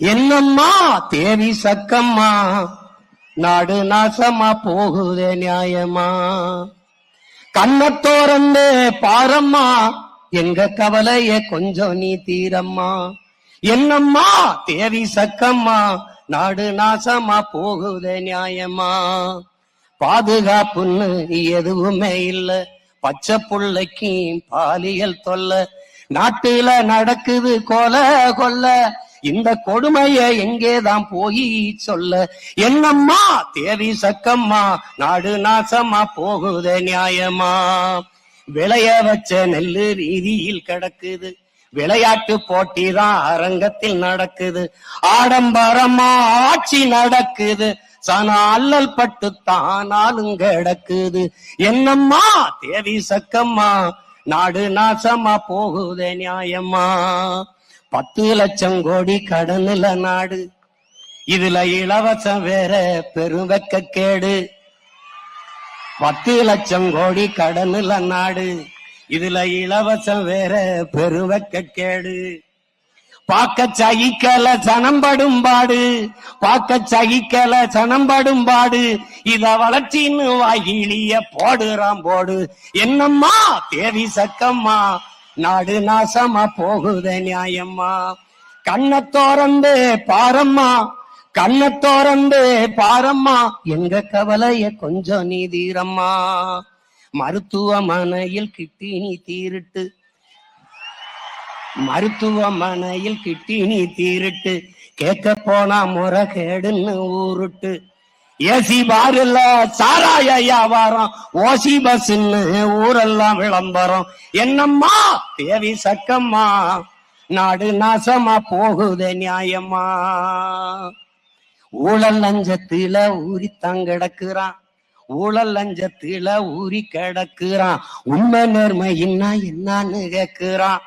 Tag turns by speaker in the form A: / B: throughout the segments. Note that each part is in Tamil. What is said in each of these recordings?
A: என்னம்மா தேவி சக்கம்மா? நாடு நாசமா போகுதே நியாயமா? கண்ண தோறந்து பாரம்மா எங்க கவலைய கொஞ்சம் நீ தீரம்மா? என்னம்மா தேவி சக்கம்மா நாடு நாசமா போகுதே நியாயமா? பாதுகாப்புன்னு எதுவுமே இல்ல பச்சை புள்ளைக்கும் பாலியல் தொல்லை நாட்டுல நடக்குது கொல கொல்ல இந்த கொடுமைய எங்கேதான் போய் சொல்ல? என்னம்மா? தேவி சக்கம்மா நாடு நாசமா போகுதே நியாயமா? விளைய வச்ச நெல்லு ரீதியில் கிடக்குது. விளையாட்டு போட்டி தான் அரங்கத்தில் நடக்குது. ஆடம்பரமா ஆட்சி நடக்குது. சன அல்லல் பட்டு தானாலும் கிடக்குது. என்னம்மா? தேவி சக்கம்மா நாடு நாசமா போகுதே நியாயமா? பத்து லட்சம் கோடி கடனுல நாடு. இதுல இலவசம் வேற பெருவெக்க கேடு பத்து லட்சம் கோடி கடனில நாடு. இதுல இலவசம் வேற பெருவெக்க கேடு பாக்க சகிக்கல சனம்படும் பாடு. பாக்க சகிக்கல சனம்படும் பாடு. இத வளர்ச்சின்னு வாயிலிய போடுறான் போடு. என்னம்மா தேவி சக்கம்மா? நாடு நாசமா போகுதே நியாயம்மா. கண்ண தோறந்து பாரம்மா. கண்ண தோறந்து பாரம்மா. எங்க கவலைய கொஞ்சம் நீ தீரம்மா. மருத்துவமனையில் கிட்டி நீ தீருட்டு மருத்துவமனையில் கிட்டி நீ தீருட்டு கேட்க போனா முறைகேடுன்னு ஊருட்டு ஏசி பாருல சாராய வியாபாரம் ஓசி பஸ்ன்னு ஊரெல்லாம் விளம்பரம். என்னம்மா? தேவி சக்கம்மா. நாடு நாசமா போகுது நியாயமா ஊழல் லஞ்சத்தில ஊறி கிடக்குறான். ஊழல் லஞ்சத்தில ஊறி கிடக்குறான். உண்மை நேர்மையின்னா என்னன்னு கேக்குறான்.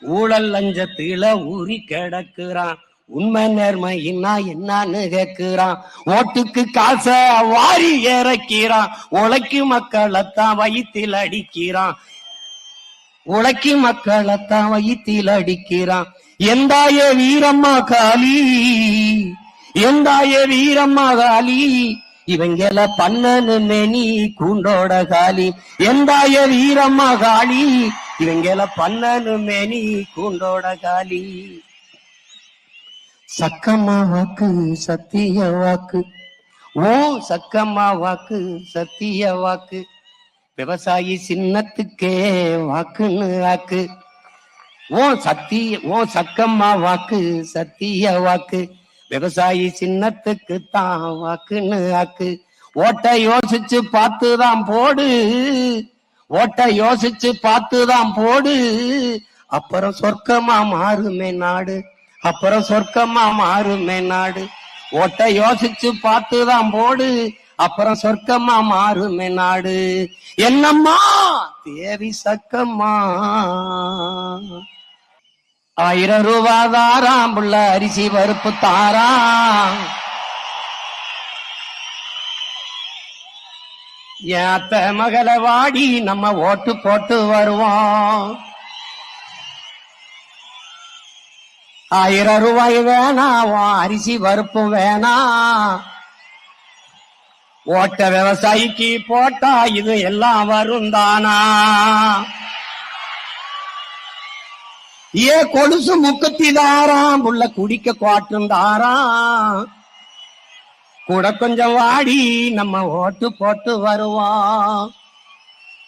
A: ஊழல் லஞ்சத்தில ஊறி கிடக்குறான். உண்மை நேர்மையின்னா என்னன்னு கேட்கிறான் ஓட்டுக்கு காச வாரி இறக்கிறான். உழைக்கு மக்களைத்தான் வயிற்றில் அடிக்கிறான். உழைக்கு மக்களைத்தான் வயிற்றில் அடிக்கிறான். எந்தாய வீரம்மா காளி எந்தாய வீரம்மா காளி இவங்கள பண்ணனு மெனி கூண்டோட காளி எந்தாய வீரம்மா காளி இவங்கள பண்ணனு மெனி கூண்டோட காளி சக்கம்மா வாக்கு சத்திய வாக்கு. ஓ சக்கம்மா வாக்கு சத்திய வாக்கு. விவசாயி சின்னத்துக்கே வாக்குன்னு வாக்கு ஓ சத்திய ஓ சக்கம்மா வாக்கு சத்திய வாக்கு. விவசாயி சின்னத்துக்கு தான் வாக்குன்னு வாக்கு ஓட்ட யோசிச்சு பார்த்துதான் போடு. ஓட்ட யோசிச்சு பார்த்துதான் போடு. அப்புறம் சொர்க்கமா மாறுமே நாடு. அப்புறம் சொர்க்கமா மாறுமே நாடு. ஓட்ட யோசிச்சு பார்த்துதான் போடு. அப்புறம் சொர்க்கமா மாறுமே நாடு. என்னம்மா? தேவி சக்கம்மா. ஆயிரம் ரூபா தாராம் புள்ள அரிசி பருப்பு தாரா ஏத்த மகளை வாடி நம்ம ஓட்டு போட்டு வருவோம். ஆயிரம் ரூபாய் வேணாம் அரிசி பருப்பு வேணாம் ஓட்ட விவசாயிக்கு போட்டா இது எல்லாம் வரும் தானா ஏ கொலுசு முக்குத்தி தாராம் உள்ள குடிக்க குவாட்டும் தாராம். கூட கொஞ்சம் வாடி நம்ம ஓட்டு போட்டு வருவோம்.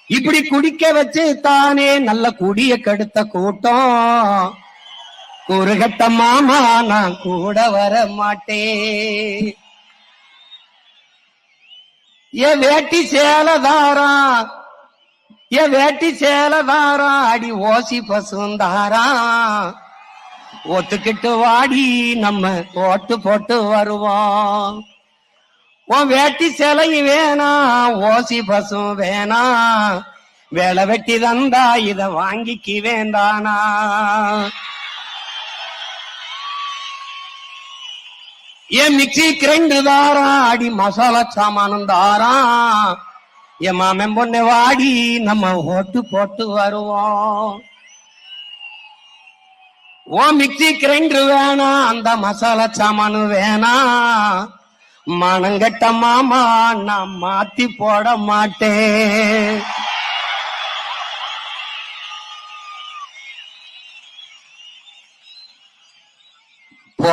A: இப்படி குடிக்க வச்சு தானே நல்ல குடிய கெடுத்த கூட்டம். குறுகட்ட மாமா நான் கூட வர மாட்டேன். ஏ வேட்டி சேலதாரா ஏ வேட்டி சேலதாரா அடி ஓசி பசுந்தாரா. ஒத்துக்கிட்டு வாடி நம்ம ஓட்டு போட்டு வருவோம். உன் வேட்டி சிலை வேணாம் ஓசி பசும் வேணாம் வேலை வெட்டி தந்தா இத வாங்கிக்கு வேண்டானா என் மிக்சி கிரைண்டு தாரா அடி மசாலா சாமானும் தாரா. என் மாமன் பொண்ணு வாடி நம்ம ஓட்டு போட்டு வருவோம். ஓ மிக்சி கிரைண்டர் வேணாம் அந்த மசாலா சாமானும் வேணாம் மனங்கட்ட மாமா நான் மாத்தி போட மாட்டேன்.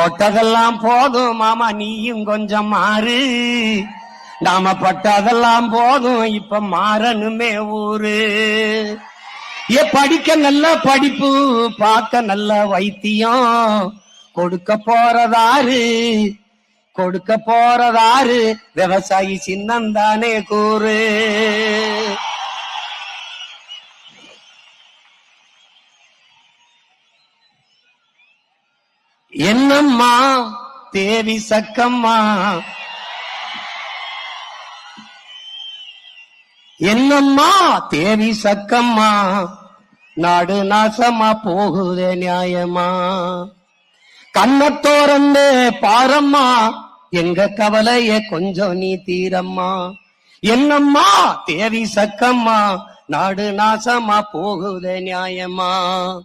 A: போட்டதெல்லாம் போதும் மாமா நீயும் கொஞ்சம் மாறு. நாம பட்டதெல்லாம் போதும் இப்ப மாறணுமே ஊரு. ஏ படிக்க நல்ல படிப்பு பார்க்க நல்ல வைத்தியம். கொடுக்க போறதாரு கொடுக்க போறதாரு விவசாயி சின்னந்தானே கூறு. என்னம்மா? தேவி சக்கம்மா? என்னம்மா? தேவி சக்கம்மா? நாடு நாசமா போகுதே நியாயமா? கண்ணத்தோரந்து பாரம்மா? எங்க கவலைய கொஞ்சம் நீ தீரம்மா? என்னம்மா? தேவி சக்கம்மா? நாடு நாசமா போகுதே நியாயமா?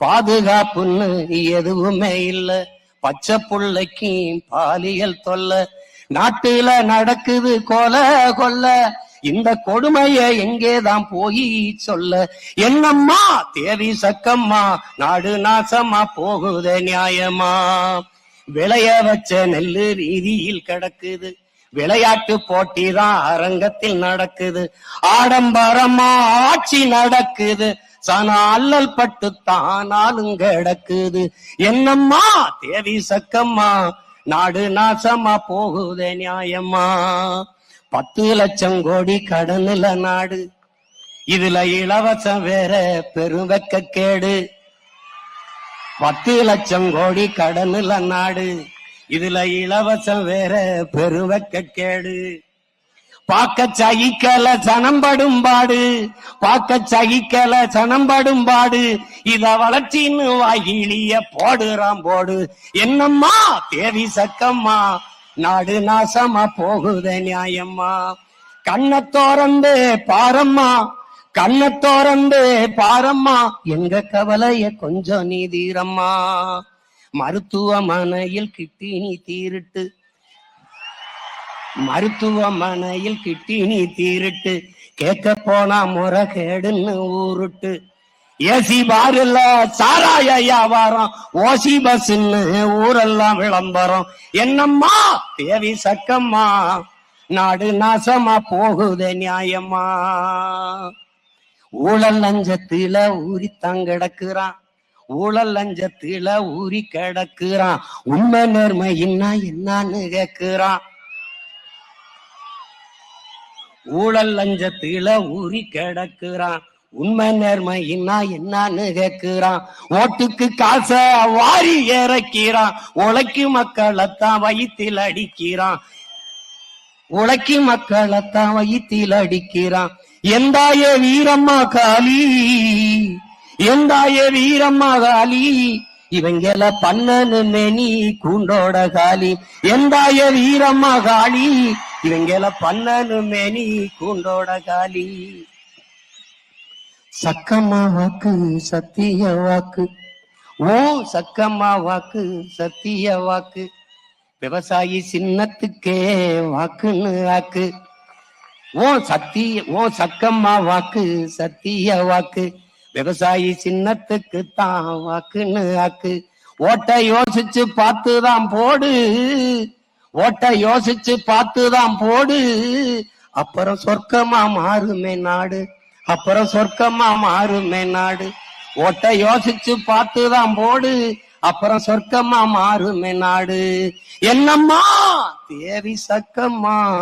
A: பாதுகாப்புன்னு எதுவுமே இல்ல. பச்சை புள்ளைக்கு பாலியல் தொல்ல. நாட்டுல நடக்குது கொல கொல்ல. இந்த கொடுமைய எங்கேதான் போய் சொல்ல. என்னம்மா தேவி சக்கம்மா நாடு நாசமா போகுதே நியாயமா? விளைய வச்ச நெல்லு ரீதியில் கிடக்குது. விளையாட்டு போட்டி தான் அரங்கத்தில் நடக்குது. ஆடம்பரமா ஆட்சி நடக்குது. சன அல்லல் பட்டு தானாலும் கிடக்குது. என்னம்மா? தேவி சக்கம்மா. நாடு நாசமா போகுதே நியாயம்மா. பத்து லட்சம் கோடி கடனுல நாடு. இதுல இலவசம் வேற பெருவெக்க கேடு பத்து லட்சம் கோடி கடனுல நாடு. இதுல இலவசம் வேற பெருவெக்க கேடு பாக்க சகிக்கல சனம்படும் பாடு. பாக்க சகிக்கல சனம்படும் பாடு. இத வளர்ச்சின்னு வாயிலிய போடுறான் போடு. என்னம்மா? தேவி சக்கம்மா. நாடு நாசமா போகுத நியாயம்மா. கண்ண தோறந்து பாரம்மா. கண்ண தோறந்து பாரம்மா. எங்க கவலைய கொஞ்சம் நீ தீரம்மா. மருத்துவமனையில் நீ தீருட்டு மருத்துவமனையில் கிட்டினி தீருட்டு கேட்க போனா முறைகேடுன்னு ஊருட்டு. ஏசி பாருல சாராய வியாபாரம் ஓசி பஸ்ன்னு ஊரெல்லாம் விளம்பரம். என்னம்மா தேவி சக்கம்மா நாடு நாசமா போகுதே நியாயமா? ஊழல் லஞ்சத்தில ஊறி கிடக்குறான். ஊழல் லஞ்சத்தில ஊறி கிடக்குறான். உண்மை நேர்மை என்ன என்னன்னு கேக்குறான். ஊழல் லஞ்சத்தில ஊறி கிடக்குறான். உண்மை நேர்மையின்னா என்னன்னு கேக்குறான். ஓட்டுக்கு காச வாரி இறக்கிறான். உழைக்கு மக்களைத்தான் வயிற்றில் அடிக்கிறான். உழைக்கு மக்களைத்தான் வயிற்றில் அடிக்கிறான். எந்தாய வீரம்மா காளி? எந்தாய வீரம்மா காளி? இவங்கள பண்ணனு நெனி கூண்டோட காளி. எந்தாய வீரம்மா காளி? இவங்கள பண்ணனுமே நீ கூண்டோட காளி சக்கம்மா வாக்கு சத்திய வாக்கு. ஓ சக்கம்மா வாக்கு சத்திய வாக்கு. விவசாயி சின்னத்துக்கே வாக்குன்னு வாக்கு ஓ சத்திய ஓ சக்கம்மா வாக்கு சத்திய வாக்கு. விவசாயி சின்னத்துக்கு தான் வாக்குன்னு வாக்கு ஓட்ட யோசிச்சு பார்த்துதான் போடு. ஓட்ட யோசிச்சு பார்த்துதான் போடு. அப்புறம் சொர்க்கமா மாறுமே நாடு. அப்புறம் சொர்க்கமா மாறுமே நாடு. ஓட்ட யோசிச்சு பார்த்துதான் போடு. அப்புறம் சொர்க்கமா மாறுமே நாடு. என்னம்மா? தேவி சக்கம்மா.